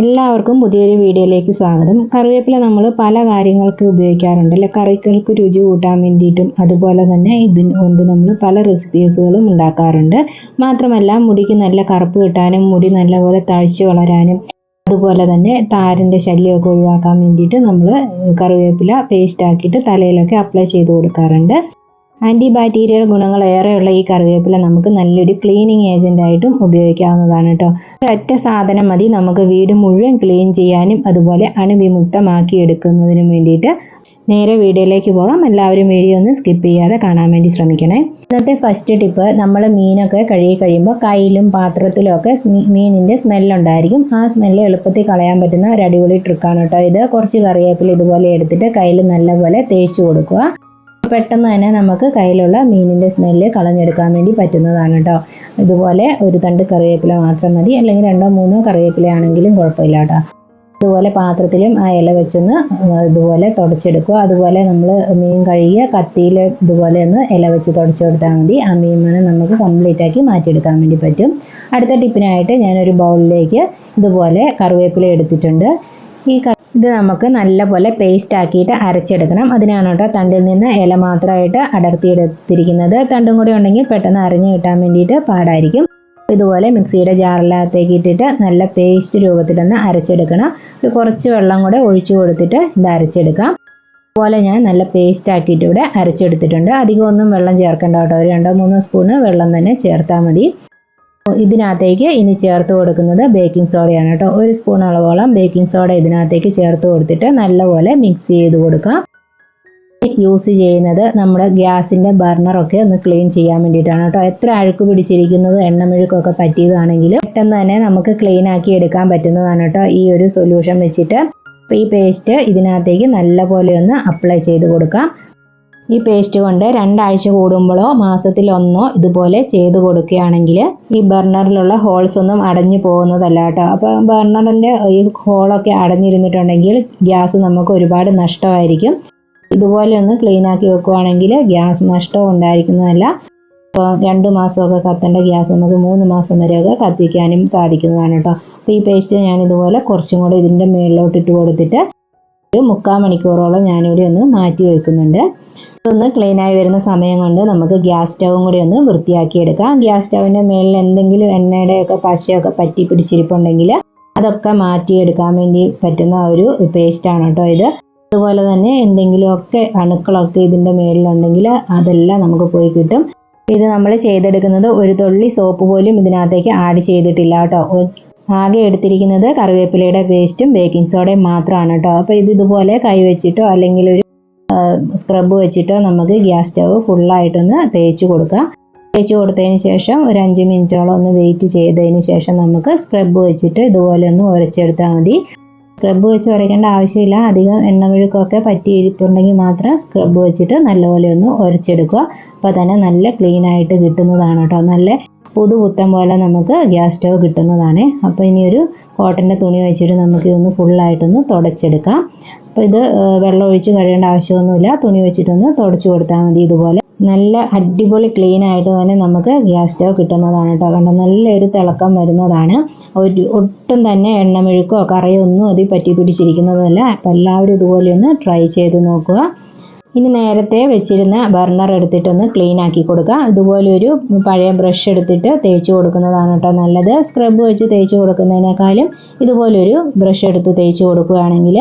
എല്ലാവർക്കും പുതിയൊരു വീഡിയോയിലേക്ക് സ്വാഗതം. കറിവേപ്പില നമ്മൾ പല കാര്യങ്ങൾക്ക് ഉപയോഗിക്കാറുണ്ട് അല്ലെ? കറികൾക്ക് രുചി കൂട്ടാൻ വേണ്ടിയിട്ടും അതുപോലെ തന്നെ ഇതിന് കൊണ്ട് നമ്മൾ പല റെസിപ്പീസുകളും ഉണ്ടാക്കാറുണ്ട്. മാത്രമല്ല മുടിക്ക് നല്ല കറുപ്പ് കിട്ടാനും മുടി നല്ലപോലെ തഴച്ചു വളരാനും അതുപോലെ തന്നെ താരന്റെ ശല്യമൊക്കെ ഒഴിവാക്കാൻ വേണ്ടിയിട്ട് നമ്മൾ കറിവേപ്പില പേസ്റ്റ് ആക്കിയിട്ട് തലയിലൊക്കെ അപ്ലൈ ചെയ്ത് കൊടുക്കാറുണ്ട്. ആന്റി ബാക്ടീരിയൽ ഗുണങ്ങൾ ഏറെയുള്ള ഈ കറിവേപ്പില നമുക്ക് നല്ലൊരു ക്ലീനിങ് ഏജന്റ് ആയിട്ടും ഉപയോഗിക്കാവുന്നതാണ് കേട്ടോ ഒറ്റ സാധനം മതി. നമുക്ക് വീട് മുഴുവൻ ക്ലീൻ ചെയ്യാനും അതുപോലെ അണുവിമുക്തമാക്കി എടുക്കുന്നതിനും വേണ്ടിയിട്ട് നേരെ വീഡിയോയിലേക്ക് പോകാം. എല്ലാവരും വീഡിയോ ഒന്ന് സ്കിപ്പ് ചെയ്യാതെ കാണാൻ വേണ്ടി ശ്രമിക്കണേ. ഇന്നത്തെ ഫസ്റ്റ് ടിപ്പ് നമ്മൾ മീനൊക്കെ കഴുകി കഴിയുമ്പോൾ കയ്യിലും പാത്രത്തിലും ഒക്കെ മീനിന്റെ സ്മെല്ലുണ്ടായിരിക്കും ആ സ്മെല്ല് എളുപ്പത്തിൽ കളയാൻ പറ്റുന്ന ഒരു അടിപൊളി ട്രിക്കാണ് കേട്ടോ ഇത്. കുറച്ച് കറിവേപ്പില ഇതുപോലെ എടുത്തിട്ട് കയ്യിൽ നല്ലപോലെ തേച്ച് കൊടുക്കുക. പെട്ടെന്ന് തന്നെ നമുക്ക് കയ്യിലുള്ള മീനിന്റെ സ്മെല്ല് കളഞ്ഞെടുക്കാൻ വേണ്ടി പറ്റുന്നതാണ് കേട്ടോ. ഇതുപോലെ ഒരു തണ്ട് കറിവേപ്പില മാത്രം മതി. അല്ലെങ്കിൽ രണ്ടോ മൂന്നോ കറിവേപ്പില ആണെങ്കിലും കുഴപ്പമില്ല കേട്ടോ. ഇതുപോലെ പാത്രത്തിലും ആ ഇല വെച്ചൊന്ന് ഇതുപോലെ തുടച്ചെടുക്കുക. അതുപോലെ നമ്മൾ മീൻ കഴുകിയ കത്തിയിൽ ഇതുപോലെ ഒന്ന് ഇല വെച്ച് തുടച്ചു കൊടുത്താൽ മതി. ആ മീൻ മണം നമുക്ക് കംപ്ലീറ്റ് ആക്കി മാറ്റിയെടുക്കാൻ വേണ്ടി പറ്റും. അടുത്ത ടിപ്പിനായിട്ട് ഞാനൊരു ബൗളിലേക്ക് ഇതുപോലെ കറിവേപ്പില എടുത്തിട്ടുണ്ട്. ഈ ഇത് നമുക്ക് നല്ലപോലെ പേസ്റ്റ് ആക്കിയിട്ട് അരച്ചെടുക്കണം. അതിനാണ് കേട്ടോ തണ്ടിൽ നിന്ന് ഇല മാത്രമായിട്ട് അടർത്തിയെടുത്തിരിക്കുന്നത്. തണ്ടും കൂടി ഉണ്ടെങ്കിൽ പെട്ടെന്ന് അരഞ്ഞു കിട്ടാൻ വേണ്ടിയിട്ട് പാടായിരിക്കും. ഇതുപോലെ മിക്സിയുടെ ജാറിലകത്തേക്ക് ഇട്ടിട്ട് നല്ല പേസ്റ്റ് രൂപത്തിലൊന്ന് അരച്ചെടുക്കണം. ഒരു കുറച്ച് വെള്ളം കൂടെ ഒഴിച്ചു കൊടുത്തിട്ട് ഇത് അരച്ചെടുക്കാം. അതുപോലെ ഞാൻ നല്ല പേസ്റ്റ് ആക്കിയിട്ട് ഇവിടെ അരച്ചെടുത്തിട്ടുണ്ട്. അധികമൊന്നും വെള്ളം ചേർക്കേണ്ട കേട്ടോ. ഒരു രണ്ടോ മൂന്നോ സ്പൂണ് വെള്ളം തന്നെ ചേർത്താൽ മതി. ഇതിനകത്തേക്ക് ഇനി ചേർത്ത് കൊടുക്കുന്നത് ബേക്കിംഗ് സോഡയാണ് കേട്ടോ. ഒരു സ്പൂൺ അളവോളം ബേക്കിംഗ് സോഡ ഇതിനകത്തേക്ക് ചേർത്ത് കൊടുത്തിട്ട് നല്ലപോലെ മിക്സ് ചെയ്ത് കൊടുക്കാം. യൂസ് ചെയ്യുന്നത് നമ്മുടെ ഗ്യാസിന്റെ ബർണറൊക്കെ ഒന്ന് ക്ലീൻ ചെയ്യാൻ വേണ്ടിയിട്ടാണ് കേട്ടോ. എത്ര അഴുക്ക് പിടിച്ചിരിക്കുന്നത് എണ്ണമെഴുക്കൊക്കെ പറ്റിയതാണെങ്കിലും പെട്ടെന്ന് തന്നെ നമുക്ക് ക്ലീൻ ആക്കി എടുക്കാൻ പറ്റുന്നതാണ് കേട്ടോ ഈ ഒരു സൊല്യൂഷൻ വെച്ചിട്ട്. അപ്പോൾ ഈ പേസ്റ്റ് ഇതിനകത്തേക്ക് നല്ലപോലെ ഒന്ന് അപ്ലൈ ചെയ്ത് കൊടുക്കാം. ഈ പേസ്റ്റ് കൊണ്ട് രണ്ടാഴ്ച കൂടുമ്പോഴോ മാസത്തിലൊന്നോ ഇതുപോലെ ചെയ്ത് കൊടുക്കുകയാണെങ്കിൽ ഈ ബർണറിലുള്ള ഹോൾസ് ഒന്നും അടഞ്ഞു പോകുന്നതല്ല കേട്ടോ. അപ്പോൾ ബർണറിന്റെ ഈ ഹോളൊക്കെ അടഞ്ഞിരുന്നിട്ടുണ്ടെങ്കിൽ ഗ്യാസ് നമുക്ക് ഒരുപാട് നഷ്ടമായിരിക്കും. ഇതുപോലെ ഒന്ന് ക്ലീൻ ആക്കി വെക്കുവാണെങ്കിൽ ഗ്യാസ് നഷ്ടവും ഉണ്ടായിരിക്കുന്നതല്ല. ഇപ്പോൾ രണ്ട് മാസമൊക്കെ കത്തേണ്ട ഗ്യാസ് നമുക്ക് മൂന്ന് മാസം വരെയൊക്കെ കത്തിക്കാനും സാധിക്കുന്നതാണ് കേട്ടോ. അപ്പോൾ ഈ പേസ്റ്റ് ഞാൻ ഇതുപോലെ കുറച്ചും കൂടി ഇതിന്റെ മുകളിലോട്ട് ഇട്ട് കൊടുത്തിട്ട് ഒരു മുക്കാൽ മണിക്കൂറോളം ഞാനിവിടെ ഒന്ന് മാറ്റി വെക്കുന്നുണ്ട്. ഒന്ന് ക്ലീൻ ആയി വരുന്ന സമയം കൊണ്ട് നമുക്ക് ഗ്യാസ് സ്റ്റൗവും കൂടി ഒന്ന് വൃത്തിയാക്കി എടുക്കാം ഗ്യാസ് സ്റ്റൗവിന്റെ മേളിൽ എന്തെങ്കിലും എണ്ണയുടെയൊക്കെ പശയൊക്കെ പറ്റി പിടിച്ചിരിപ്പുണ്ടെങ്കിൽ അതൊക്കെ മാറ്റിയെടുക്കാൻ വേണ്ടി പറ്റുന്ന ഒരു പേസ്റ്റാണ് കേട്ടോ ഇത്. അതുപോലെ തന്നെ എന്തെങ്കിലുമൊക്കെ അണുക്കളൊക്കെ ഇതിന്റെ മേളിലുണ്ടെങ്കിൽ അതെല്ലാം നമുക്ക് പോയി കിട്ടും. ഇത് നമ്മൾ ചെയ്തെടുക്കുന്നത് ഒരു തുള്ളി സോപ്പ് പോലും ഇതിനകത്തേക്ക് ആഡ് ചെയ്തിട്ടില്ല കേട്ടോ. ആകെ എടുത്തിരിക്കുന്നത് കറിവേപ്പിലയുടെ പേസ്റ്റും ബേക്കിംഗ് സോഡയും മാത്രമാണ് കേട്ടോ. അപ്പോൾ ഇത് ഇതുപോലെ കൈവച്ചിട്ടോ അല്ലെങ്കിൽ ഒരു സ്ക്രബ് വെച്ചിട്ട് നമുക്ക് ഗ്യാസ് സ്റ്റവ് ഫുള്ളായിട്ടൊന്ന് തേച്ച് കൊടുക്കാം. തേച്ച് കൊടുത്തതിന് ശേഷം ഒരു അഞ്ച് മിനിറ്റോളം ഒന്ന് വെയിറ്റ് ചെയ്തതിന് ശേഷം നമുക്ക് സ്ക്രബ് വെച്ചിട്ട് ഇതുപോലെ ഒന്ന് ഉരച്ചെടുത്താൽ മതി. സ്ക്രബ് വെച്ച് ഉരയ്ക്കേണ്ട ആവശ്യമില്ല. അധികം എണ്ണമെഴുക്കൊക്കെ പറ്റിയിരിപ്പുണ്ടെങ്കിൽ മാത്രം സ്ക്രബ് വെച്ചിട്ട് നല്ലപോലെ ഒന്ന് ഉരച്ചെടുക്കുക. അപ്പോൾ തന്നെ നല്ല ക്ലീൻ ആയിട്ട് കിട്ടുന്നതാണ് കേട്ടോ. നല്ല പുതുപുത്തം പോലെ നമുക്ക് ഗ്യാസ് സ്റ്റവ് കിട്ടുന്നതാണ്. അപ്പോൾ ഇനി ഒരു കോട്ടന്റെ തുണി വെച്ചിട്ട് നമുക്ക് ഇതൊന്ന് ഫുള്ളായിട്ടൊന്ന് തുടച്ചെടുക്കാം. അപ്പോൾ ഇത് വെള്ളം ഒഴിച്ച് കഴുകേണ്ട ആവശ്യമൊന്നുമില്ല. തുണി വെച്ചിട്ടൊന്ന് തുടച്ച് കൊടുത്താൽ മതി ഇതുപോലെ. നല്ല അടിപൊളി ക്ലീൻ ആയിട്ട് തന്നെ നമുക്ക് ഗ്യാസ് സ്റ്റവ് കിട്ടുന്നതാണ് കേട്ടോ. കണ്ടോ? നല്ലൊരു തിളക്കം വരുന്നതാണ്. ഒരു ഒട്ടും തന്നെ എണ്ണമെഴുക്കോ കറയോ ഒന്നും അതിൽ പറ്റി പിടിച്ചിരിക്കുന്നതല്ല. അപ്പോൾ എല്ലാവരും ഇതുപോലെ ഒന്ന് ട്രൈ ചെയ്ത് നോക്കുക. ഇനി നേരത്തെ വെച്ചിരുന്ന ബർണർ എടുത്തിട്ടൊന്ന് ക്ലീൻ ആക്കി കൊടുക്കുക. ഇതുപോലെ ഒരു പഴയ ബ്രഷ് എടുത്തിട്ട് തേച്ച് കൊടുക്കുന്നതാണ് കേട്ടോ നല്ലത്. സ്ക്രബ് വെച്ച് തേച്ച് കൊടുക്കുന്നതിനേക്കാളും ഇതുപോലൊരു ബ്രഷ് എടുത്ത് തേച്ച് കൊടുക്കുകയാണെങ്കിൽ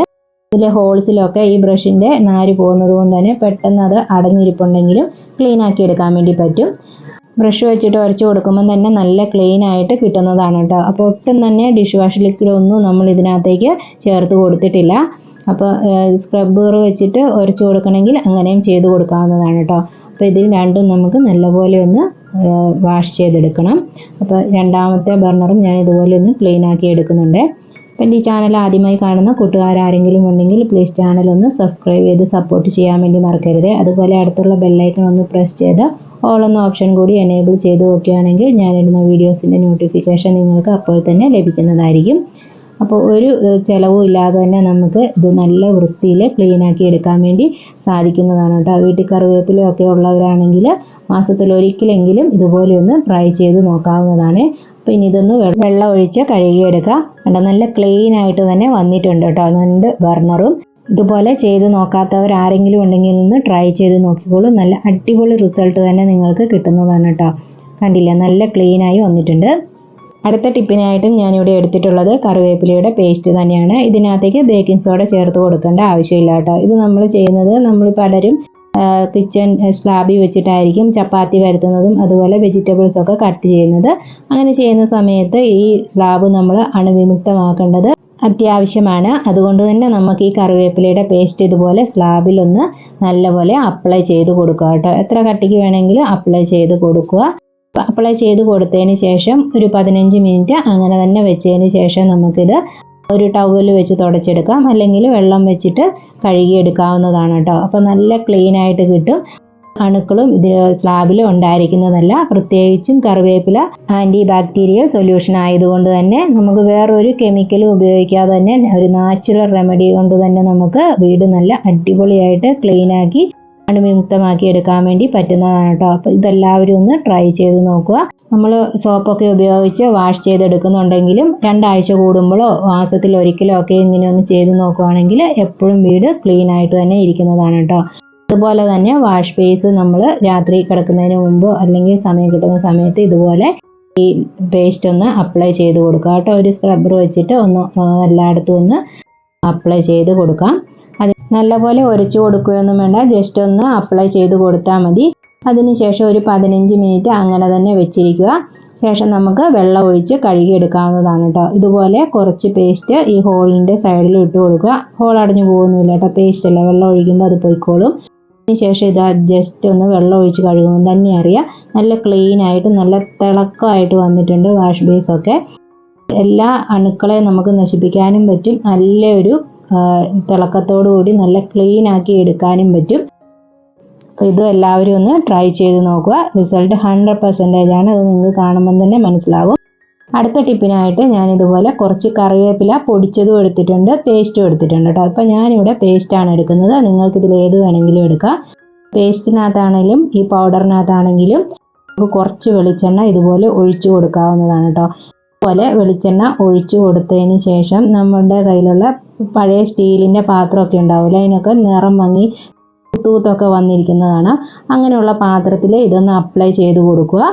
ഇതിലെ ഹോൾസിലൊക്കെ ഈ ബ്രഷിന്റെ നാര് പോകുന്നത് കൊണ്ട് തന്നെ പെട്ടെന്ന് അത് അടഞ്ഞിരിപ്പുണ്ടെങ്കിലും ക്ലീൻ ആക്കി എടുക്കാൻ വേണ്ടി പറ്റും. ബ്രഷ് വെച്ചിട്ട് ഉരച്ച് കൊടുക്കുമ്പോൾ തന്നെ നല്ല ക്ലീൻ ആയിട്ട് കിട്ടുന്നതാണ് കേട്ടോ അപ്പോൾ ഒട്ടും തന്നെ ഡിഷ് വാഷ് ലിക്വിഡ് ഒന്നും നമ്മൾ ഇതിനകത്തേക്ക് ചേർത്ത് കൊടുത്തിട്ടില്ല. അപ്പോൾ സ്ക്രബ്ബർ വെച്ചിട്ട് ഉരച്ച് കൊടുക്കണമെങ്കിൽ അങ്ങനെയും ചെയ്ത് കൊടുക്കാവുന്നതാണ് കേട്ടോ അപ്പോൾ ഇതിൽ രണ്ടും നമുക്ക് നല്ലപോലെ ഒന്ന് വാഷ് ചെയ്തെടുക്കണം. അപ്പോൾ രണ്ടാമത്തെ ബർണറും ഞാൻ ഇതുപോലെ ഒന്ന് ക്ലീൻ ആക്കി എടുക്കുന്നുണ്ട്. അപ്പം ഈ ചാനൽ ആദ്യമായി കാണുന്ന കൂട്ടുകാരാരെങ്കിലും ഉണ്ടെങ്കിൽ പ്ലീസ് ചാനൽ ഒന്ന് സബ്സ്ക്രൈബ് ചെയ്ത് സപ്പോർട്ട് ചെയ്യാൻ വേണ്ടി മറക്കരുത്. അതുപോലെ അടുത്തുള്ള ബെല്ലൈക്കൺ ഒന്ന് പ്രസ് ചെയ്ത് ഓൾ എന്ന ഓപ്ഷൻ കൂടി എനേബിൾ ചെയ്ത് നോക്കുകയാണെങ്കിൽ ഞാനിടുന്ന വീഡിയോസിന്റെ നോട്ടിഫിക്കേഷൻ നിങ്ങൾക്ക് അപ്പോൾ തന്നെ ലഭിക്കുന്നതായിരിക്കും. അപ്പോൾ ഒരു ചിലവും ഇല്ലാതെ തന്നെ നമുക്ക് ഇത് നല്ല വൃത്തിയിൽ ക്ലീനാക്കി എടുക്കാൻ വേണ്ടി സാധിക്കുന്നതാണ് കേട്ടോ. വീട്ടിൽ കറിവേപ്പിലൊക്കെ ഉള്ളവരാണെങ്കിൽ മാസത്തിൽ ഒരിക്കലെങ്കിലും ഇതുപോലെ ഒന്ന് ട്രൈ ചെയ്ത് നോക്കാവുന്നതാണ്. അപ്പോൾ ഇനി ഇതൊന്ന് വെള്ളം ഒഴിച്ച് കഴുകിയെടുക്കുക കണ്ടോ? നല്ല ക്ലീൻ ആയിട്ട് തന്നെ വന്നിട്ടുണ്ട് കേട്ടോ. രണ്ട് ബർണറും. ഇതുപോലെ ചെയ്ത് നോക്കാത്തവർ ആരെങ്കിലും ഉണ്ടെങ്കിൽ ഒന്ന് ട്രൈ ചെയ്ത് നോക്കിക്കോളൂ. നല്ല അടിപൊളി റിസൾട്ട് തന്നെ നിങ്ങൾക്ക് കിട്ടുന്നതാണ് കേട്ടോ. കണ്ടില്ല? നല്ല ക്ലീൻ ആയി വന്നിട്ടുണ്ട്. അടുത്ത ടിപ്പിനായിട്ടും ഞാനിവിടെ എടുത്തിട്ടുള്ളത് കറിവേപ്പിലയുടെ പേസ്റ്റ് തന്നെയാണ്. ഇതിനകത്തേക്ക് ബേക്കിംഗ് സോഡ ചേർത്ത് കൊടുക്കേണ്ട ആവശ്യമില്ല കേട്ടോ. ഇത് നമ്മൾ ചെയ്യുന്നത് നമ്മൾ പലരും കിച്ചൺ സ്ലാബിൽ വെച്ചിട്ടായിരിക്കും ചപ്പാത്തി വരുത്തുന്നതും അതുപോലെ വെജിറ്റബിൾസ് ഒക്കെ കട്ട് ചെയ്യുന്നത്. അങ്ങനെ ചെയ്യുന്ന സമയത്ത് ഈ സ്ലാബ് നമ്മൾ അണുവിമുക്തമാക്കേണ്ടത് അത്യാവശ്യമാണ്. അതുകൊണ്ട് തന്നെ നമുക്ക് ഈ കറിവേപ്പിലയുടെ പേസ്റ്റ് ഇതുപോലെ സ്ലാബിലൊന്ന് നല്ലപോലെ അപ്ലൈ ചെയ്ത് കൊടുക്കുക കേട്ടോ. എത്ര കട്ടിക്ക് വേണമെങ്കിലും അപ്ലൈ ചെയ്ത് കൊടുക്കുക. അപ്ലൈ ചെയ്ത് കൊടുത്തതിന് ശേഷം ഒരു പതിനഞ്ച് മിനിറ്റ് അങ്ങനെ തന്നെ വെച്ചതിന് ശേഷം നമുക്കിത് ഒരു ടവൽ വെച്ച് തുടച്ചെടുക്കാം. അല്ലെങ്കിൽ വെള്ളം വെച്ചിട്ട് കഴുകിയെടുക്കാവുന്നതാണ് കേട്ടോ അപ്പോൾ നല്ല ക്ലീൻ ആയിട്ട് കിട്ടും. അണുക്കളും ഇത് സ്ലാബിൽ ഉണ്ടായിരിക്കുന്നതല്ല. പ്രത്യേകിച്ചും കറിവേപ്പില ആന്റി ബാക്ടീരിയൽ സൊല്യൂഷൻ ആയതുകൊണ്ട് തന്നെ നമുക്ക് വേറൊരു കെമിക്കലും ഉപയോഗിക്കാതെ തന്നെ ഒരു നാച്ചുറൽ റെമഡി കൊണ്ട് തന്നെ നമുക്ക് വീട് നല്ല അടിപൊളിയായിട്ട് ക്ലീൻ ആക്കി അണുവിമുക്തമാക്കി എടുക്കാൻ വേണ്ടി പറ്റുന്നതാണ് കേട്ടോ. അപ്പോൾ ഇതെല്ലാവരും ഒന്ന് ട്രൈ ചെയ്ത് നോക്കുക. നമ്മൾ സോപ്പൊക്കെ ഉപയോഗിച്ച് വാഷ് ചെയ്തെടുക്കുന്നുണ്ടെങ്കിലും രണ്ടാഴ്ച കൂടുമ്പോഴോ മാസത്തിൽ ഒരിക്കലോ ഒക്കെ ഇങ്ങനെ ഒന്ന് ചെയ്ത് നോക്കുവാണെങ്കിൽ എപ്പോഴും വീട് ക്ലീൻ ആയിട്ട് തന്നെ ഇരിക്കുന്നതാണ് കേട്ടോ. അതുപോലെ തന്നെ വാഷ് ബേസ് നമ്മൾ രാത്രി കിടക്കുന്നതിന് മുമ്പ് അല്ലെങ്കിൽ സമയം കിട്ടുന്ന സമയത്ത് ഇതുപോലെ ഈ പേസ്റ്റ് ഒന്ന് അപ്ലൈ ചെയ്ത് കൊടുക്കുക കേട്ടോ. ഒരു സ്ക്രബ്ബർ വെച്ചിട്ട് ഒന്ന് എല്ലായിടത്തും ഒന്ന് അപ്ലൈ ചെയ്ത് കൊടുക്കാം. അത്. നല്ലപോലെ ഉരച്ചു കൊടുക്കുകയൊന്നും വേണ്ട. ജസ്റ്റ് ഒന്ന് അപ്ലൈ ചെയ്ത് കൊടുത്താൽ മതി. അതിനുശേഷം ഒരു പതിനഞ്ച് മിനിറ്റ് അങ്ങനെ തന്നെ വെച്ചിരിക്കുക. ശേഷം നമുക്ക് വെള്ളം ഒഴിച്ച് കഴുകിയെടുക്കാവുന്നതാണ് കേട്ടോ ഇതുപോലെ കുറച്ച് പേസ്റ്റ് ഈ ഹോളിന്റെ സൈഡിൽ ഇട്ട് കൊടുക്കുക. ഹോൾ അടഞ്ഞു പോകുന്നില്ല കേട്ടോ പേസ്റ്റ് അല്ല? വെള്ളം ഒഴിക്കുമ്പോൾ അത് പോയിക്കോളും. അതിനുശേഷം ഇത് ജസ്റ്റ് ഒന്ന് വെള്ളം ഒഴിച്ച് കഴുകുമ്പോൾ തന്നെ അറിയാം. നല്ല ക്ലീൻ ആയിട്ട് നല്ല തിളക്കമായിട്ട് വന്നിട്ടുണ്ട് വാഷ് ബേസൊക്കെ എല്ലാ അണുക്കളെയും നമുക്ക് നശിപ്പിക്കാനും പറ്റും. നല്ലൊരു ആ, തിളക്കത്തോടു കൂടി നല്ല ക്ലീൻ ആക്കി എടുക്കാനും പറ്റും. അപ്പോൾ ഇത് എല്ലാവരും ഒന്ന് ട്രൈ ചെയ്ത് നോക്കുക. റിസൾട്ട് ഹൺഡ്രഡ് പെർസെന്റേജ് ആണ്. അത് നിങ്ങൾക്ക് കാണുമ്പം തന്നെ മനസ്സിലാകും അടുത്ത ടിപ്പിനായിട്ട് ഞാൻ ഇതുപോലെ കുറച്ച് കറിവേപ്പില പൊടിച്ചതും എടുത്തിട്ടുണ്ട്. പേസ്റ്റും എടുത്തിട്ടുണ്ട് കേട്ടോ. അപ്പോൾ ഞാനിവിടെ പേസ്റ്റാണ് എടുക്കുന്നത്. നിങ്ങൾക്ക് ഇതിൽ ഏത് വേണമെങ്കിലും എടുക്കാം. പേസ്റ്റിനകത്താണെങ്കിലും ഈ പൗഡറിനകത്താണെങ്കിലും നമുക്ക് കുറച്ച് വെളിച്ചെണ്ണ ഇതുപോലെ ഒഴിച്ചു കൊടുക്കാവുന്നതാണ് കേട്ടോ. അതുപോലെ വെളിച്ചെണ്ണ ഒഴിച്ചു കൊടുത്തതിന് ശേഷം നമ്മുടെ കയ്യിലുള്ള പഴയ സ്റ്റീലിന്റെ പാത്രമൊക്കെ ഉണ്ടാവില്ല? അതിനൊക്കെ നിറം മങ്ങി തൂത്തൊക്കെ വന്നിരിക്കുന്നതാണ്. അങ്ങനെയുള്ള പാത്രത്തിൽ ഇതൊന്ന് അപ്ലൈ ചെയ്ത് കൊടുക്കുക.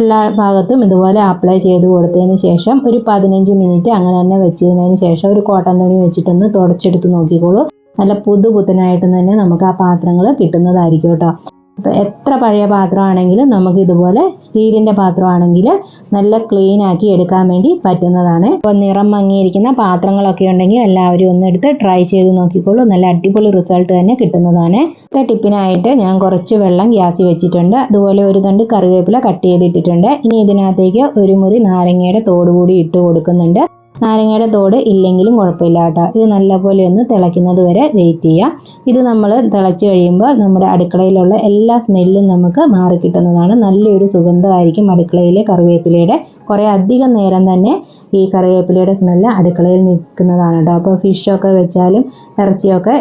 എല്ലാ ഭാഗത്തും ഇതുപോലെ അപ്ലൈ ചെയ്ത് കൊടുത്തതിന് ശേഷം ഒരു പതിനഞ്ച് മിനിറ്റ് അങ്ങനെ തന്നെ വെച്ചിരുന്നതിന് ശേഷം ഒരു കോട്ടൺ തുണി വെച്ചിട്ടൊന്ന് തുടച്ചെടുത്ത് നോക്കിക്കോളൂ. നല്ല പുതുപുത്തനായിട്ട് തന്നെ നമുക്ക് ആ പാത്രങ്ങൾ കിട്ടുന്നതായിരിക്കും കേട്ടോ. അപ്പോൾ എത്ര പഴയ പാത്രമാണെങ്കിലും നമുക്ക് ഇതുപോലെ സ്റ്റീലിന്റെ പാത്രമാണെങ്കിൽ നല്ല ക്ലീൻ ആക്കി എടുക്കാൻ വേണ്ടി പറ്റുന്നതാണ്. അപ്പോൾ നിറം മങ്ങിയിരിക്കുന്ന പാത്രങ്ങളൊക്കെ ഉണ്ടെങ്കിൽ എല്ലാവരും ഒന്ന് എടുത്ത് ട്രൈ ചെയ്ത് നോക്കിക്കോളൂ. നല്ല അടിപൊളി റിസൾട്ട് തന്നെ കിട്ടുന്നതാണ്. ഇത്തെ ടിപ്പിനായിട്ട് ഞാൻ കുറച്ച് വെള്ളം ഗ്യാസിൽ വെച്ചിട്ടുണ്ട്. അതുപോലെ ഒരു തണ്ട് കറിവേപ്പില കട്ട് ചെയ്തിട്ടിട്ടുണ്ട്. ഇനി ഇതിനകത്തേക്ക് ഒരു മുറി നാരങ്ങയുടെ തോട് കൂടി ഇട്ട് കൊടുക്കുന്നുണ്ട്. നാരങ്ങയുടെ തോട് ഇല്ലെങ്കിലും കുഴപ്പമില്ല കേട്ടോ. ഇത് നല്ലപോലെ ഒന്ന് തിളയ്ക്കുന്നത് വരെ വെയിറ്റ് ചെയ്യുക ഇത് നമ്മൾ തിളച്ച് കഴിയുമ്പോൾ നമ്മുടെ അടുക്കളയിലുള്ള എല്ലാ സ്മെല്ലും നമുക്ക് മാറി കിട്ടുന്നതാണ്. നല്ലൊരു സുഗന്ധമായിരിക്കും അടുക്കളയിലെ കറിവേപ്പിലയുടെ. കുറേ അധികം നേരം തന്നെ ഈ കറിവേപ്പിലയുടെ സ്മെല്ല് അടുക്കളയിൽ നിൽക്കുന്നതാണ് കേട്ടോ. അപ്പോൾ ഫിഷൊക്കെ വെച്ചാലും ഇറച്ചിയൊക്കെ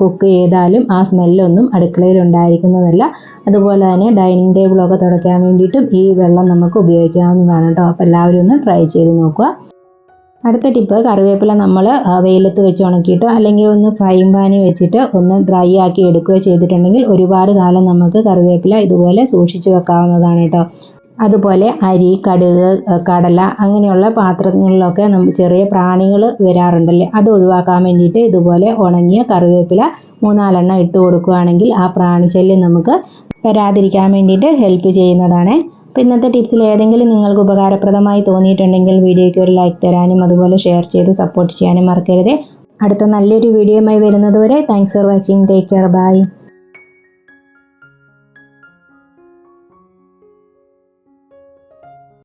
കുക്ക് ചെയ്താലും ആ സ്മെല്ലൊന്നും അടുക്കളയിൽ ഉണ്ടായിരിക്കുന്നതല്ല. അതുപോലെ തന്നെ ഡൈനിങ് ടേബിളൊക്കെ തുടയ്ക്കാൻ വേണ്ടിയിട്ടും ഈ വെള്ളം നമുക്ക് ഉപയോഗിക്കാവുന്നതാണ് കേട്ടോ. അപ്പോൾ എല്ലാവരും ഒന്ന് ട്രൈ ചെയ്ത് നോക്കുക. അടുത്ത ടിപ്പ് കറിവേപ്പില നമ്മൾ വെയിലത്ത് വെച്ച് ഉണക്കിയിട്ടോ അല്ലെങ്കിൽ ഒന്ന് ഫ്രൈയിങ് പാനിൽ വെച്ചിട്ട് ഒന്ന് ഡ്രൈ ആക്കി എടുക്കുകയോ ചെയ്തിട്ടുണ്ടെങ്കിൽ ഒരുപാട് കാലം നമുക്ക് കറിവേപ്പില ഇതുപോലെ സൂക്ഷിച്ചു വെക്കാവുന്നതാണ് കേട്ടോ. അതുപോലെ അരി കടുക് കടല അങ്ങനെയുള്ള പാത്രങ്ങളിലൊക്കെ നമ്മൾ ചെറിയ പ്രാണികൾ വരാറുണ്ടല്ലേ അത് ഒഴിവാക്കാൻ വേണ്ടിയിട്ട് ഇതുപോലെ ഉണങ്ങിയ കറിവേപ്പില മൂന്നാലെണ്ണം ഇട്ട് കൊടുക്കുകയാണെങ്കിൽ ആ പ്രാണിശല്യം നമുക്ക് വരാതിരിക്കാൻ വേണ്ടിയിട്ട് ഹെൽപ്പ് ചെയ്യുന്നതാണ്. അപ്പോൾ ഇന്നത്തെ ടിപ്സിൽ ഏതെങ്കിലും നിങ്ങൾക്ക് ഉപകാരപ്രദമായി തോന്നിയിട്ടുണ്ടെങ്കിൽ വീഡിയോയ്ക്ക് ഒരു ലൈക്ക് തരാനും അതുപോലെ ഷെയർ ചെയ്ത് സപ്പോർട്ട് ചെയ്യാനും മറക്കരുത്. അടുത്ത നല്ലൊരു വീഡിയോയുമായി വരുന്നതുവരെ thanks for watching take care bye